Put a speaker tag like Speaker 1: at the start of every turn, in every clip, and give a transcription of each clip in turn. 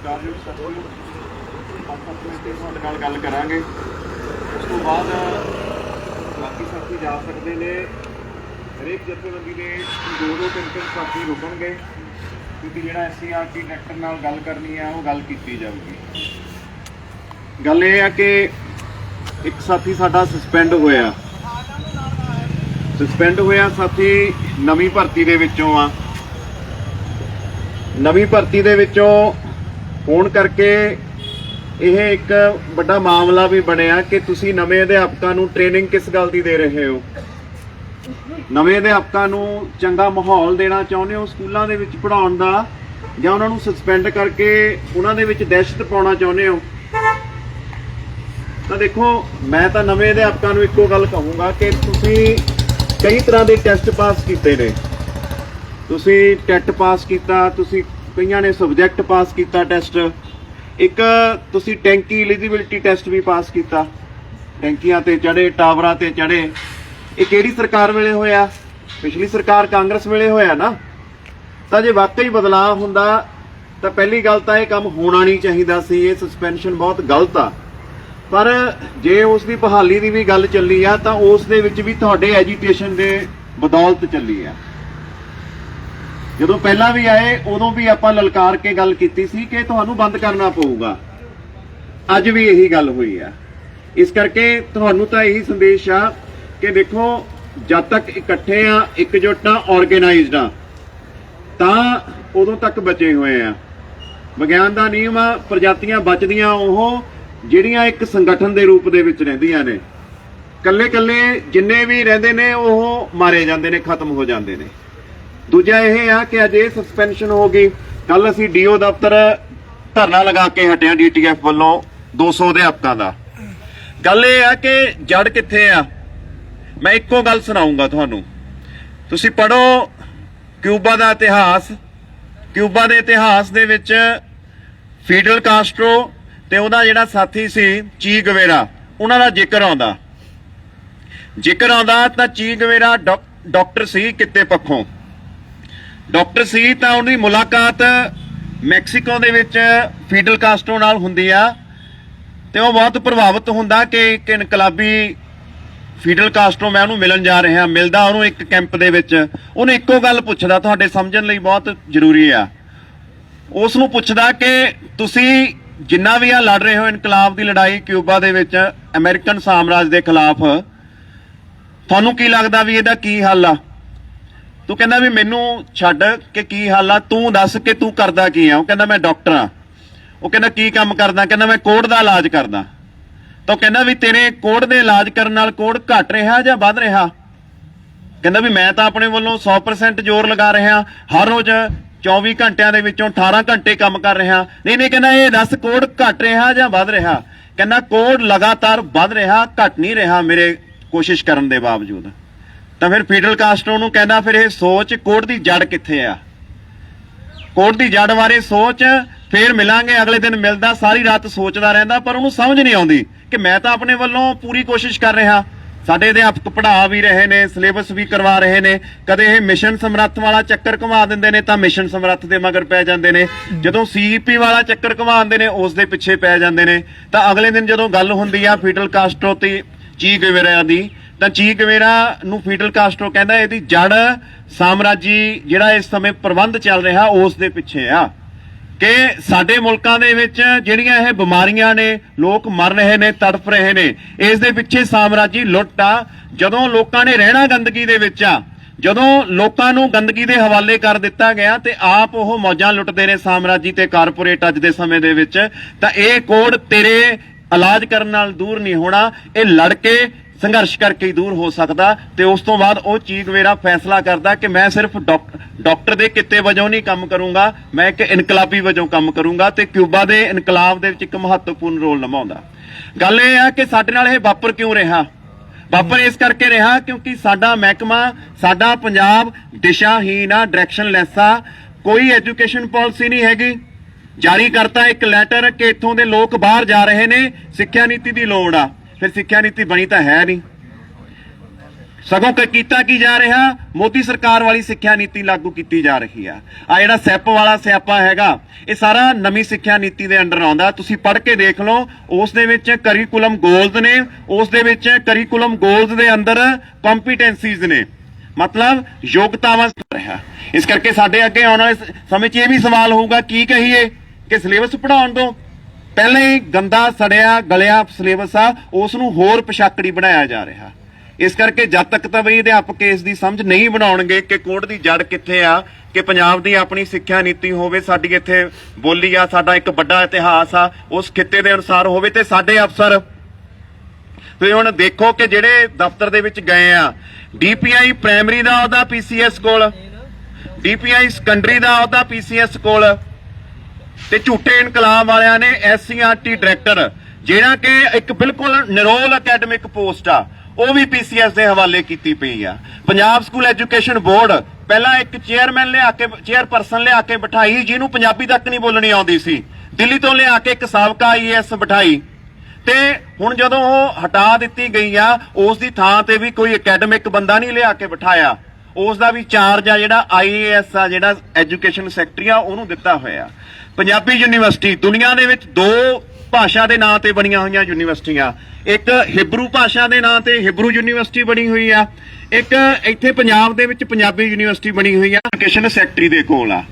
Speaker 1: ਸਤਿਕਾਰਯੋਗ ਸਾਥੀਓ ਆਪਾਂ ਆਪਣੇ ਤੁਹਾਡੇ ਨਾਲ ਗੱਲ ਕਰਾਂਗੇ। ਉਸ ਤੋਂ ਬਾਅਦ ਬਾਕੀ ਸਾਥੀ ਜਾ ਸਕਦੇ ਨੇ। ਹਰੇਕ ਜਥੇਬੰਦੀ ਦੇ ਦੋ ਦੋ ਤਿੰਨ ਤਿੰਨ ਸਾਥੀ ਰੁਕਣਗੇ, ਕਿਉਂਕਿ ਜਿਹੜਾ ਐਸਸੀਆਰਟੀ ਡਾਇਰੈਕਟਰ ਨਾਲ ਗੱਲ ਕਰਨੀ ਆ, ਉਹ ਗੱਲ ਕੀਤੀ ਜਾਊਗੀ। ਗੱਲ ਇਹ ਆ ਕਿ ਇੱਕ ਸਾਥੀ ਸਾਡਾ ਸਸਪੈਂਡ ਹੋਇਆ। ਸਸਪੈਂਡ ਹੋਇਆ ਸਾਥੀ ਨਵੀਂ ਭਰਤੀ ਦੇ ਵਿੱਚੋਂ ਆ। ਨਵੀਂ ਭਰਤੀ ਦੇ ਵਿੱਚੋਂ ਹੋਣ ਕਰਕੇ ਇਹ ਇੱਕ ਵੱਡਾ ਮਾਮਲਾ ਵੀ ਬਣਿਆ ਕਿ ਤੁਸੀਂ ਨਵੇਂ ਅਧਿਆਪਕਾਂ ਨੂੰ ਟ੍ਰੇਨਿੰਗ ਕਿਸ ਗੱਲ ਦੀ ਦੇ ਰਹੇ ਹੋ? ਨਵੇਂ ਅਧਿਆਪਕਾਂ ਨੂੰ ਚੰਗਾ ਮਾਹੌਲ ਦੇਣਾ ਚਾਹੁੰਦੇ ਹੋ ਸਕੂਲਾਂ ਦੇ ਵਿੱਚ ਪੜਾਉਣ ਦਾ ਜਾਂ ਉਹਨਾਂ ਨੂੰ ਸਸਪੈਂਡ ਕਰਕੇ ਉਹਨਾਂ ਦੇ ਵਿੱਚ ਦਹਿਸ਼ਤ ਪਾਉਣਾ ਚਾਹੁੰਦੇ ਹੋ? ਤਾਂ ਦੇਖੋ, ਮੈਂ ਤਾਂ ਨਵੇਂ ਅਧਿਆਪਕਾਂ ਨੂੰ ਇੱਕੋ ਗੱਲ ਕਹੂੰਗਾ ਕਿ ਤੁਸੀਂ ਕਈ ਤਰ੍ਹਾਂ ਦੇ ਟੈਸਟ ਪਾਸ ਕੀਤੇ ਨੇ। ਤੁਸੀਂ ਟੈਟ ਪਾਸ ਕੀਤਾ, ਤੁਸੀਂ ਕਈਆਂ ਨੇ ਸਬਜੈਕਟ ਪਾਸ ਕੀਤਾ ਟੈਸਟ ਇੱਕ ਤੁਸੀਂ ਟੈਂਕੀ ਐਲੀਜੀਬਿਲਟੀ ਟੈਸਟ ਵੀ ਪਾਸ ਕੀਤਾ। ਟੈਂਕੀਆਂ ਤੇ ਚੜੇ ਟਾਵਰਾਂ ਤੇ ਚੜੇ ਇਹ ਕਿਹੜੀ ਸਰਕਾਰ ਵੇਲੇ ਹੋਇਆ? ਪਿਛਲੀ ਸਰਕਾਰ ਕਾਂਗਰਸ ਵੇਲੇ ਹੋਇਆ ਨਾ? ਤਾਂ ਜੇ ਵਾਕਈ ਬਦਲਾਅ ਹੁੰਦਾ, ਤਾਂ ਪਹਿਲੀ ਗੱਲ ਤਾਂ ਇਹ ਕੰਮ ਹੋਣਾ ਨਹੀਂ ਚਾਹੀਦਾ ਸੀ। ਇਹ ਸਸਪੈਂਸ਼ਨ ਬਹੁਤ ਗਲਤ ਆ। ਪਰ ਜੇ ਉਸ ਦੀ ਬਹਾਲੀ ਦੀ ਵੀ ਗੱਲ ਚੱਲੀ ਆ, ਤਾਂ ਉਸ ਦੇ ਵਿੱਚ ਵੀ ਤੁਹਾਡੇ ਐਜੀਟੇਸ਼ਨ ਦੇ ਬਦੌਲਤ ਚੱਲੀ ਆ। ਜਦੋਂ ਪਹਿਲਾਂ ਵੀ ਆਏ, ਉਦੋਂ ਵੀ ਆਪਾਂ ਲਲਕਾਰ ਕੇ ਗੱਲ ਕੀਤੀ ਸੀ ਕਿ ਤੁਹਾਨੂੰ ਬੰਦ ਕਰਨਾ ਪਊਗਾ। ਅੱਜ ਵੀ ਇਹੀ ਗੱਲ ਹੋਈ ਆ। ਇਸ ਕਰਕੇ ਤੁਹਾਨੂੰ ਤਾਂ ਇਹੀ ਸੰਦੇਸ਼ ਆ ਕਿ ਦੇਖੋ, ਜਦ ਤੱਕ ਇਕੱਠੇ ਆ, ਇਕਜੁੱਟ ਆ ਆਰਗੇਨਾਈਜ਼ਡ ਆ, ਤਾਂ ਉਦੋਂ ਤੱਕ ਬਚੇ ਹੋਏ ਆ। ਵਿਗਿਆਨ ਦਾ ਨਿਯਮ ਆ, ਪ੍ਰਜਾਤੀਆਂ ਬਚਦੀਆਂ ਉਹ ਜਿਹੜੀਆਂ ਇੱਕ ਸੰਗਠਨ ਦੇ ਰੂਪ ਦੇ ਵਿੱਚ ਰਹਿੰਦੀਆਂ ਨੇ। ਕੱਲੇ ਕੱਲੇ ਜਿੰਨੇ ਵੀ ਰਹਿੰਦੇ ਨੇ, ਉਹ ਮਾਰੇ ਜਾਂਦੇ ਨੇ, ਖਤਮ ਹੋ ਜਾਂਦੇ ਨੇ। ਦੂਜਾ ਇਹ ਆ ਕਿ ਅਜੇ ਸਸਪੈਂਸ਼ਨ ਹੋ ਗਈ। ਕੱਲ ਅਸੀਂ ਡੀਓ ਦਫ਼ਤਰ ਧਰਨਾ ਲਗਾ ਕੇ ਹਟਿਆ ਡੀਟੀਐਫ ਵੱਲੋਂ 200 ਅਧਿਆਪਕਾਂ ਦਾ ਗੱਲ ਇਹ ਆ ਕਿ ਜੜ ਕਿੱਥੇ ਆ? ਮੈਂ ਇੱਕੋ ਗੱਲ ਸੁਣਾਉਂਗਾ ਤੁਹਾਨੂੰ। ਤੁਸੀਂ ਪੜੋ ਕਿਊਬਾ ਦਾ ਇਤਿਹਾਸ। ਕਿਊਬਾ ਦੇ ਇਤਿਹਾਸ ਦੇ ਵਿੱਚ ਫੀਡਲ ਕਾਸਟਰੋ ਤੇ ਉਹਦਾ ਜਿਹੜਾ ਸਾਥੀ ਸੀ, ਚੀ ਗਵੇਰਾ, ਉਹਨਾਂ ਦਾ ਜ਼ਿਕਰ ਆਉਂਦਾ। ਜ਼ਿਕਰ ਆਉਂਦਾ ਤਾਂ ਚੀ ਗਵੇਰਾ ਡਾਕਟਰ ਸੀ ਕਿਤੇ ਪੱਖੋਂ। ਡਾਕਟਰ ਸੀ ਤਾਂ ਉਹਦੀ ਮੁਲਾਕਾਤ ਮੈਕਸੀਕੋ ਦੇ ਵਿੱਚ ਫੀਡਲ ਕਾਸਟਰੋ ਨਾਲ ਹੁੰਦੀ ਆ ਤੇ ਉਹ ਬਹੁਤ ਪ੍ਰਭਾਵਿਤ ਹੁੰਦਾ ਕਿ ਇੱਕ ਇਨਕਲਾਬੀ ਫੀਡਲ ਕਾਸਟਰੋ ਮੈਂ ਉਹਨੂੰ ਮਿਲਣ ਜਾ ਰਿਹਾ, ਮਿਲਦਾ ਉਹਨੂੰ ਇੱਕ ਕੈਂਪ ਦੇ ਵਿੱਚ। ਉਹਨੇ ਇੱਕੋ ਗੱਲ ਪੁੱਛਦਾ, ਤੁਹਾਡੇ ਸਮਝਣ ਲਈ ਬਹੁਤ ਜ਼ਰੂਰੀ ਆ। ਉਸ ਨੂੰ ਪੁੱਛਦਾ ਕਿ ਤੁਸੀਂ ਜਿੰਨਾ ਵੀ ਆ ਲੜ ਰਹੇ ਹੋ ਇਨਕਲਾਬ ਦੀ ਲੜਾਈ ਕਿਊਬਾ ਦੇ ਵਿੱਚ, ਅਮਰੀਕਨ ਸਾਮਰਾਜ ਦੇ ਖਿਲਾਫ, ਤੁਹਾਨੂੰ ਕੀ ਲੱਗਦਾ ਵੀ ਇਹਦਾ ਕੀ ਹੱਲ ਆ? ਤੂੰ ਕਹਿੰਦਾ ਵੀ ਮੈਨੂੰ ਛੱਡ ਕਿ ਕੀ ਹਾਲ ਆ? ਤੂੰ ਦੱਸ ਕਿ ਤੂੰ ਕਰਦਾ ਕੀ ਆ? ਉਹ ਕਹਿੰਦਾ ਮੈਂ ਡਾਕਟਰ ਆ। ਉਹ ਕਹਿੰਦਾ ਕੀ ਕੰਮ ਕਰਦਾ? ਕਹਿੰਦਾ ਮੈਂ ਕੋੜ ਦਾ ਇਲਾਜ ਕਰਦਾ। ਤਾਂ ਉਹ ਕਹਿੰਦਾ ਵੀ ਤੇਰੇ ਕੋੜ ਦੇ ਇਲਾਜ ਕਰਨ ਨਾਲ ਕੋੜ ਘਟ ਰਿਹਾ ਜਾਂ ਵੱਧ ਰਿਹਾ? ਕਹਿੰਦਾ ਵੀ ਮੈਂ ਤਾਂ ਆਪਣੇ ਵੱਲੋਂ 100% ਜ਼ੋਰ ਲਗਾ ਰਿਹਾ। ਹਰ ਰੋਜ਼ 24 ਘੰਟਿਆਂ ਦੇ ਵਿੱਚੋਂ 18 ਘੰਟੇ ਕੰਮ ਕਰ ਰਿਹਾ। ਨਹੀਂ ਨਹੀਂ, ਕਹਿੰਦਾ ਇਹ ਦੱਸ ਕੋੜ ਘਟ ਰਿਹਾ ਜਾਂ ਵੱਧ ਰਿਹਾ? ਕਹਿੰਦਾ ਕੋੜ ਲਗਾਤਾਰ ਵੱਧ ਰਿਹਾ, ਘਟ ਨਹੀਂ ਰਿਹਾ ਮੇਰੇ ਕੋਸ਼ਿਸ਼ ਕਰਨ ਦੇ ਬਾਵਜੂਦ। ਤਾਂ ਫਿਰ ਫੀਡਲ ਕਾਸਟਰੋ ਨੂੰ ਕਹਿੰਦਾ ਫਿਰ ਇਹ ਸੋਚ ਕੋਟ ਦੀ ਜੜ ਕਿੱਥੇ ਆ? ਕੋਟ ਦੀ ਜੜ ਬਾਰੇ ਸੋਚ, ਫੇਰ ਮਿਲਾਂਗੇ, ਅਗਲੇ ਦਿਨ ਮਿਲਦਾ, ਸਾਰੀ ਰਾਤ ਸੋਚਦਾ ਰਹਿੰਦਾ, ਪਰ ਉਹਨੂੰ ਸਮਝ ਨਹੀਂ ਆਉਂਦੀ ਕਿ ਮੈਂ ਤਾਂ ਆਪਣੇ ਵੱਲੋਂ ਪੂਰੀ ਕੋਸ਼ਿਸ਼ ਕਰ ਰਿਹਾ। ਸਾਡੇ ਅਧਿਆਪਕ ਪੜ੍ਹਾ ਵੀ ਰਹੇ ਨੇ, ਸਿਲੇਬਸ ਵੀ ਕਰਵਾ ਰਹੇ ਨੇ। ਕਦੇ ਇਹ ਮਿਸ਼ਨ ਸਮਰੱਥ ਵਾਲਾ ਚੱਕਰ ਘੁਮਾ ਦਿੰਦੇ ਨੇ, ਤਾਂ ਮਿਸ਼ਨ ਸਮਰੱਥ ਦੇ ਮਗਰ ਪੈ ਜਾਂਦੇ ਨੇ। ਜਦੋਂ ਸੀਈਪੀ ਵਾਲਾ ਚੱਕਰ ਘੁਮਾਉਂਦੇ ਨੇ, ਉਸ ਦੇ ਪਿੱਛੇ ਪੈ ਜਾਂਦੇ ਨੇ। ਤਾਂ ਅਗਲੇ ਦਿਨ ਜਦੋਂ ਗੱਲ ਹੁੰਦੀ ਆ, ਫੀਡਲ ਕਾਸਟਰੋ ਤੇ ਚੀ ਗਵੇਰਾ ਦੀ ਤਾਂ ਚੀ ਗਵੇਰਾ ਨੂੰ ਫੀਡਲ ਕਾਸਟਰੋ ਕਹਿੰਦਾ ਇਹਦੀ ਜੜ ਸਾਮਰਾਜੀ ਜਿਹੜਾ ਇਸ ਸਮੇਂ ਪ੍ਰਬੰਧ ਚੱਲ ਰਿਹਾ, ਉਸ ਦੇ ਪਿੱਛੇ ਆ। ਕਿ ਸਾਡੇ ਮੁਲਕਾਂ ਦੇ ਵਿੱਚ ਜਿਹੜੀਆਂ ਇਹ ਬਿਮਾਰੀਆਂ ਨੇ, ਲੋਕ ਮਰ ਰਹੇ ਨੇ, ਤੜਫ ਰਹੇ ਨੇ, ਇਸ ਦੇ ਪਿੱਛੇ ਸਾਮਰਾਜੀ ਲੁੱਟ ਆ। ਜਦੋਂ ਲੋਕਾਂ ਨੇ ਰਹਿਣਾ ਗੰਦਗੀ ਦੇ ਵਿੱਚ ਆ, ਜਦੋਂ ਲੋਕਾਂ ਨੂੰ ਗੰਦਗੀ ਦੇ ਹਵਾਲੇ ਕਰ ਦਿੱਤਾ ਗਿਆ ਤੇ ਆਪ ਉਹ ਮੌਜਾਂ ਲੁੱਟਦੇ ਨੇ ਸਾਮਰਾਜੀ ਤੇ ਕਾਰਪੋਰੇਟ ਅੱਜ ਦੇ ਸਮੇਂ ਦੇ ਵਿੱਚ, ਤਾਂ ਇਹ ਕੋਡ ਤੇਰੇ ਇਲਾਜ ਕਰਨ ਨਾਲ ਦੂਰ ਨਹੀਂ ਹੋਣਾ। ਇਹ ਲੜ ਕੇ ਸੰਘਰਸ਼ ਕਰਕੇ ਹੀ ਦੂਰ ਹੋ ਸਕਦਾ ਤੇ ਉਸ ਤੋਂ ਬਾਅਦ ਉਹ ਚੀਜ਼ ਮੇਰਾ ਫੈਸਲਾ ਕਰਦਾ ਕਿ ਮੈਂ ਸਿਰਫ ਡਾਕ- ਡਾਕਟਰ ਦੇ ਕਿੱਤੇ ਵਜੋਂ ਨਹੀਂ ਕੰਮ ਕਰੂੰਗਾ, ਮੈਂ ਇੱਕ ਇਨਕਲਾਬੀ ਵਜੋਂ ਕੰਮ ਕਰੂੰਗਾ ਤੇ ਕਿਊਬਾ ਦੇ ਇਨਕਲਾਬ ਦੇ ਵਿੱਚ ਇੱਕ ਮਹੱਤਵਪੂਰਨ ਰੋਲ ਨਿਭਾਉਂਦਾ। ਗੱਲ ਇਹ ਆ ਕਿ ਸਾਡੇ ਨਾਲ ਇਹ ਵਾਪਰ ਕਿਉਂ ਰਿਹਾ? ਵਾਪਰ ਇਸ ਕਰਕੇ ਰਿਹਾ ਕਿਉਂਕਿ ਸਾਡਾ ਮਹਿਕਮਾ, ਸਾਡਾ ਪੰਜਾਬ ਦਿਸ਼ਾਹੀਨ ਆ ਡਾਇਰੈਕਸ਼ਨਲੈਸ ਆ, ਕੋਈ ਐਜੂਕੇਸ਼ਨ ਪਾਲਿਸੀ ਨਹੀਂ ਹੈਗੀ। ਜਾਰੀ ਕਰਤਾ ਇੱਕ ਲੈਟਰ ਕਿ ਇੱਥੋਂ ਦੇ ਲੋਕ ਬਾਹਰ ਜਾ ਰਹੇ ਨੇ, ਸਿੱਖਿਆ ਨੀਤੀ ਦੀ ਲੋੜ ਆ। ਫਿਰ ਸਿੱਖਿਆ ਨੀਤੀ ਬਣੀ ਤਾਂ ਹੈ ਨਹੀਂ। ਸਗੋਂ ਕ- ਕੀਤਾ ਕੀ ਜਾ ਰਿਹਾ? ਮੋਦੀ ਸਰਕਾਰ ਵਾਲੀ ਸਿੱਖਿਆ ਨੀਤੀ ਲਾਗੂ ਕੀਤੀ ਜਾ ਰਹੀ ਆ। ਆ ਜਿਹੜਾ ਸੈਪ ਵਾਲਾ ਸਿਆਪਾ ਹੈਗਾ, ਇਹ ਸਾਰਾ ਨਵੀਂ ਸਿੱਖਿਆ ਨੀਤੀ ਦੇ ਅੰਡਰ ਆਉਂਦਾ। ਤੁਸੀਂ ਪੜ੍ਹ ਕੇ ਦੇਖ ਲਓ, ਉਸ ਦੇ ਵਿੱਚ ਕਰਿਕੂਲਮ ਗੋਲਸ ਨੇ, ਉਸ ਦੇ ਵਿੱਚ ਕਰਿਕੂਲਮ ਗੋਲਸ ਦੇ ਅੰਦਰ ਕੰਪੀਟੈਂਸੀਜ਼ ਨੇ। ਮਤਲਬ ਯੋਗਤਾਵਾਂ ਰਿਹਾ। ਇਸ ਕਰਕੇ ਸਾਡੇ ਅੱਗੇ ਆਉਣ ਵਾਲੇ ਸਮੇਂ 'ਚ ਇਹ ਵੀ ਸਵਾਲ ਹੋਊਗਾ, ਕੀ ਕਹੀਏ ਕਿ ਸਿਲੇਬਸ ਪੜਾਉਣ ਤੋਂ ਪਹਿਲਾਂ ਹੀ ਗੰਦਾ ਸੜਿਆ, ਗਲਿਆ ਸਿਲੇਬਸ ਆ ਉਸ ਨੂੰ ਹੋਰ ਪਛਾਕੜੀ ਬਣਾਇਆ ਜਾ ਰਿਹਾ। ਇਸ ਕਰਕੇ ਜਦ ਤੱਕ ਤਾਂ ਬਈ ਅਧਿਆਪਕ ਇਸ ਦੀ ਸਮਝ ਨਹੀਂ ਬਣਾਉਣਗੇ ਕਿ ਕੋਡ ਦੀ ਜੜ ਕਿੱਥੇ ਆ, ਕਿ ਪੰਜਾਬ ਦੀ ਆਪਣੀ ਸਿੱਖਿਆ ਨੀਤੀ ਹੋਵੇ, ਸਾਡੀ ਇੱਥੇ ਬੋਲੀ ਆ, ਸਾਡਾ ਇੱਕ ਵੱਡਾ ਇਤਿਹਾਸ ਆ, ਉਸ ਖਿੱਤੇ ਦੇ ਅਨੁਸਾਰ ਹੋਵੇ ਤੇ ਸਾਡੇ ਅਫਸਰ। ਤੁਸੀਂ ਹੁਣ ਦੇਖੋ ਕਿ ਜਿਹੜੇ ਦਫ਼ਤਰ ਦੇ ਵਿੱਚ ਗਏ ਆ, ਡੀਪੀਆਈ ਪ੍ਰਾਇਮਰੀ ਦਾ ਉਹਦਾ ਪੀਸੀਐਸ ਕੋਲ, ਡੀਪੀਆਈ ਸੈਕੰਡਰੀ ਦਾ ਉਹਦਾ ਪੀਸੀਐਸ ਕੋਲ। ਤੇ ਝੂਠੇ ਇਨਕਲਾਬ ਵਾਲਿਆਂ ਨੇ ਐਸਸੀਆਰਟੀ ਡਾਇਰੈਕਟਰ, ਜਿਹੜਾ ਕਿ ਇੱਕ ਬਿਲਕੁਲ ਨਿਰੋਲ ਅਕੈਡਮਿਕ ਪੋਸਟ ਆ, ਉਹ ਵੀ ਪੀਸੀਐਸ ਦੇ ਹਵਾਲੇ ਕੀਤੀ ਪਈ ਆ। ਪੰਜਾਬ ਸਕੂਲ ਐਜੂਕੇਸ਼ਨ ਬੋਰਡ ਪਹਿਲਾਂ ਇੱਕ ਚੇਅਰਮੈਨ ਲਿਆ ਕੇ ਚੇਅਰਪਰਸਨ ਲਿਆ ਕੇ ਬਿਠਾਈ, ਜਿਹਨੂੰ ਪੰਜਾਬੀ ਤੱਕ ਨਹੀਂ ਬੋਲਣੀ ਆਉਂਦੀ ਸੀ। ਦਿੱਲੀ ਤੋਂ ਲਿਆ ਕੇ ਇੱਕ ਸਾਬਕਾ ਆਈਏਐਸ ਬਿਠਾਈ। ਤੇ ਹੁਣ ਜਦੋਂ ਉਹ ਹਟਾ ਦਿੱਤੀ ਗਈ ਆ, ਉਸ ਦੀ ਥਾਂ ਤੇ ਵੀ ਕੋਈ ਅਕੈਡਮਿਕ ਬੰਦਾ ਨਹੀਂ ਲਿਆ ਕੇ ਬਿਠਾਇਆ। ਉਸ ਦਾ ਵੀ ਚਾਰਜ ਆ ਜਿਹੜਾ ਆਈਏਐਸ ਆ, ਜਿਹੜਾ ਐਜੂਕੇਸ਼ਨ ਸੈਕਟਰੀ ਆ, ਉਹਨੂੰ ਦਿੱਤਾ ਹੋਇਆ। ਪੰਜਾਬੀ ਯੂਨੀਵਰਸਿਟੀ, ਦੁਨੀਆ ਦੇ ਵਿੱਚ ਦੋ ਭਾਸ਼ਾ ਦੇ ਨਾਂ ਤੇ ਬਣੀਆਂ ਹੋਈਆਂ ਯੂਨੀਵਰਸਿਟੀਆਂ। ਇੱਕ ਹਿਬਰੂ ਭਾਸ਼ਾ ਦੇ ਨਾਂ ਤੇ ਹਿਬਰੂ ਯੂਨੀਵਰਸਿਟੀ ਬਣੀ ਹੋਈ ਆ। ਇੱਕ ਇੱਥੇ ਪੰਜਾਬ ਦੇ ਵਿੱਚ ਪੰਜਾਬੀ ਯੂਨੀਵਰਸਿਟੀ ਬਣੀ ਹੋਈ ਆ ਐਜੂਕੇਸ਼ਨ ਸੈਕਟਰੀ ਦੇ ਕੋਲ ਆ।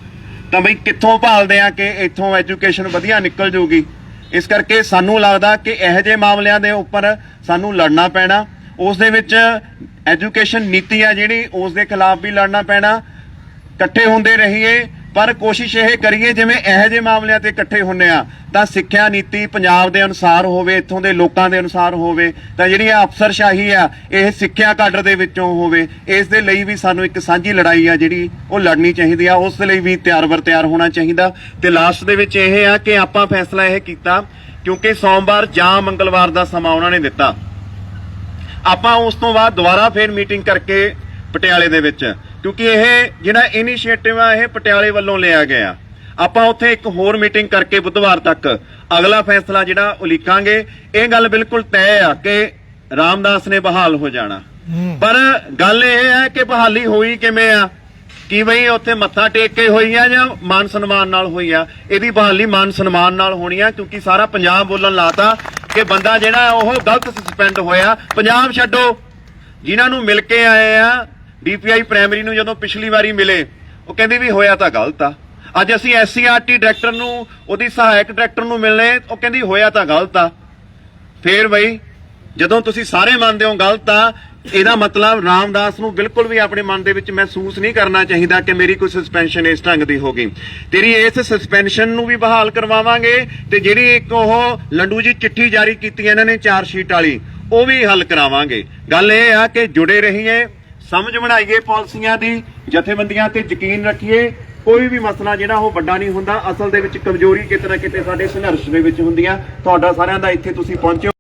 Speaker 1: ਤਾਂ ਬਈ ਕਿੱਥੋਂ ਭਾਲਦੇ ਆ ਕਿ ਇੱਥੋਂ ਐਜੂਕੇਸ਼ਨ ਵਧੀਆ ਨਿਕਲ ਜੂਗੀ? ਇਸ ਕਰਕੇ ਸਾਨੂੰ ਲੱਗਦਾ ਕਿ ਇਹੋ ਜਿਹੇ ਮਾਮਲਿਆਂ ਦੇ ਉੱਪਰ ਸਾਨੂੰ ਲੜਨਾ ਪੈਣਾ। ਉਸ ਦੇ ਵਿੱਚ ਐਜੂਕੇਸ਼ਨ ਨੀਤੀ ਆ ਜਿਹੜੀ ਉਸ ਦੇ ਖਿਲਾਫ ਵੀ ਲੜਨਾ ਪੈਣਾ, ਇਕੱਠੇ ਹੁੰਦੇ ਰਹੀਏ, ਪਰ ਕੋਸ਼ਿਸ਼ ਇਹ ਕਰੀਏ ਜਿਵੇਂ ਇਹੋ ਜਿਹੇ ਮਾਮਲਿਆਂ ਤੇ ਇਕੱਠੇ ਹੁੰਨੇ ਆ, ਤਾਂ ਸਿੱਖਿਆ ਨੀਤੀ ਪੰਜਾਬ ਦੇ ਅਨੁਸਾਰ ਹੋਵੇ, ਇੱਥੋਂ ਦੇ ਲੋਕਾਂ ਦੇ ਅਨੁਸਾਰ ਹੋਵੇ, ਤਾਂ ਜਿਹੜੀ ਆ ਅਫਸਰਸ਼ਾਹੀ ਆ, ਇਹ ਸਿੱਖਿਆ ਕਾਡਰ ਦੇ ਵਿੱਚੋਂ ਹੋਵੇ, ਇਸ ਦੇ ਲਈ ਵੀ ਸਾਨੂੰ ਇੱਕ ਸਾਂਝੀ ਲੜਾਈ ਆ ਜਿਹੜੀ, ਉਹ ਲੜਨੀ ਚਾਹੀਦੀ ਆ, ਉਸ ਦੇ ਲਈ ਵੀ ਤਿਆਰ ਬਰ ਤਿਆਰ ਹੋਣਾ ਚਾਹੀਦਾ, ਤੇ ਲਾਸਟ ਦੇ ਵਿੱਚ ਇਹ ਆ ਕਿ ਆਪਾਂ ਫੈਸਲਾ ਇਹ ਕੀਤਾ, ਕਿਉਂਕਿ ਸੋਮਵਾਰ ਜਾਂ ਮੰਗਲਵਾਰ ਦਾ ਸਮਾਂ ਉਹਨਾਂ ਨੇ ਦਿੱਤਾ। ਆਪਾਂ ਉਸ ਤੋਂ ਬਾਅਦ ਦੁਬਾਰਾ ਫੇਰ ਮੀਟਿੰਗ ਕਰਕੇ ਪਟਿਆਲੇ ਦੇ ਵਿੱਚ ਕਿਉਂਕਿ ਇਹ ਜਿਹੜਾ ਇਨੀਸ਼ੀਏਟਿਵ ਆ ਇਹ ਪਟਿਆਲੇ ਵੱਲੋਂ ਲਿਆ ਗਿਆ। ਆਪਾਂ ਉੱਥੇ ਇੱਕ ਹੋਰ ਮੀਟਿੰਗ ਕਰਕੇ ਬੁੱਧਵਾਰ ਤੱਕ ਅਗਲਾ ਫੈਸਲਾ ਜਿਹੜਾ ਉਲੀਕਾਂਗੇ ਇਹ ਗੱਲ ਬਿਲਕੁਲ ਤੈਅ ਆ ਕਿ ਰਾਮਦਾਸ ਨੇ ਬਹਾਲ ਹੋ ਜਾਣਾ। ਪਰ ਗੱਲ ਇਹ ਹੈ ਕਿ ਬਹਾਲੀ ਹੋਈ ਕਿਵੇਂ ਆ? ਕੀ ਬਈ ਉੱਥੇ ਮੱਥਾ ਟੇਕ ਕੇ ਹੋਈ ਆ ਜਾਂ ਮਾਨ ਸਨਮਾਨ ਨਾਲ ਹੋਈ ਆ? ਇਹਦੀ ਬਹਾਲੀ ਮਾਨ ਸਨਮਾਨ ਨਾਲ ਹੋਣੀ ਆ ਕਿਉਂਕਿ ਸਾਰਾ ਪੰਜਾਬ ਬੋਲਣ ਲਾਤਾ। ਕਿ ਬੰਦਾ ਜਿਹੜਾ ਉਹ ਗਲਤ ਸਸਪੈਂਡ ਹੋਇਆ, ਪੰਜਾਬ ਛੱਡੋ। ਜਿਨ੍ਹਾਂ ਨੂੰ ਮਿਲ ਕੇ ਆਏ ਆ ਡੀਪੀਆਈ ਪ੍ਰਾਇਮਰੀ ਨੂੰ ਜਦੋਂ ਪਿਛਲੀ ਵਾਰੀ ਮਿਲੇ, ਉਹ ਕਹਿੰਦੇ ਵੀ ਹੋਇਆ ਤਾਂ ਗਲਤ ਆ। ਅੱਜ ਅਸੀਂ ਐਸਸੀਆਰਟੀ ਡਾਇਰੈਕਟਰ ਨੂੰ, ਉਹਦੀ ਸਹਾਇਕ ਡਾਇਰੈਕਟਰ ਨੂੰ ਮਿਲਨੇ, ਉਹ ਕਹਿੰਦੀ ਹੋਇਆ ਤਾਂ ਗਲਤ ਆ। ਫੇਰ ਬਈ, ਜਦੋਂ ਤੁਸੀਂ ਸਾਰੇ ਮੰਨਦੇ ਹੋ ਗਲਤ ਆ ਇਹਦਾ ਮਤਲਬ ਰਾਮਦਾਸ ਨੂੰ ਬਿਲਕੁਲ ਵੀ ਆਪਣੇ ਮਨ ਦੇ ਵਿੱਚ ਮਹਿਸੂਸ ਨਹੀਂ ਕਰਨਾ ਚਾਹੀਦਾ ਕਿ ਮੇਰੀ ਕੋਈ ਸਸਪੈਂਸ਼ਨ ਇਸ ਢੰਗ ਦੀ ਹੋ ਗਈ। ਤੇਰੀ ਇਸ ਸਸਪੈਂਸ਼ਨ ਨੂੰ ਵੀ ਬਹਾਲ ਕਰਵਾਵਾਂਗੇ ਤੇ ਜਿਹੜੀ ਇੱਕ ਉਹ ਲੰਡੂ ਜੀ ਚਿੱਠੀ ਜਾਰੀ ਕੀਤੀ ਇਹਨਾਂ ਨੇ ਚਾਰ ਸ਼ੀਟ ਵਾਲੀ, ਉਹ ਵੀ ਹੱਲ ਕਰਾਵਾਂਗੇ। ਗੱਲ ਇਹ ਆ ਕਿ ਜੁੜੇ ਰਹੀਏ, ਸਮਝ ਬਣਾਈਏ ਪਾਲਿਸੀਆਂ ਦੀ, ਜਥੇਬੰਦੀਆਂ ਤੇ ਯਕੀਨ ਰੱਖੀਏ, ਕੋਈ ਵੀ ਮਸਲਾ ਜਿਹੜਾ ਉਹ ਵੱਡਾ ਨਹੀਂ ਹੁੰਦਾ, ਅਸਲ ਦੇ ਵਿੱਚ ਕਮਜ਼ੋਰੀ ਕਿਤੇ ਨਾ ਕਿਤੇ ਸਾਡੇ ਸੰਘਰਸ਼ ਦੇ ਵਿੱਚ ਹੁੰਦੀਆਂ। ਤੁਹਾਡਾ ਸਾਰਿਆਂ ਦਾ ਇੱਥੇ ਤੁਸੀਂ ਪਹੁੰਚੇ।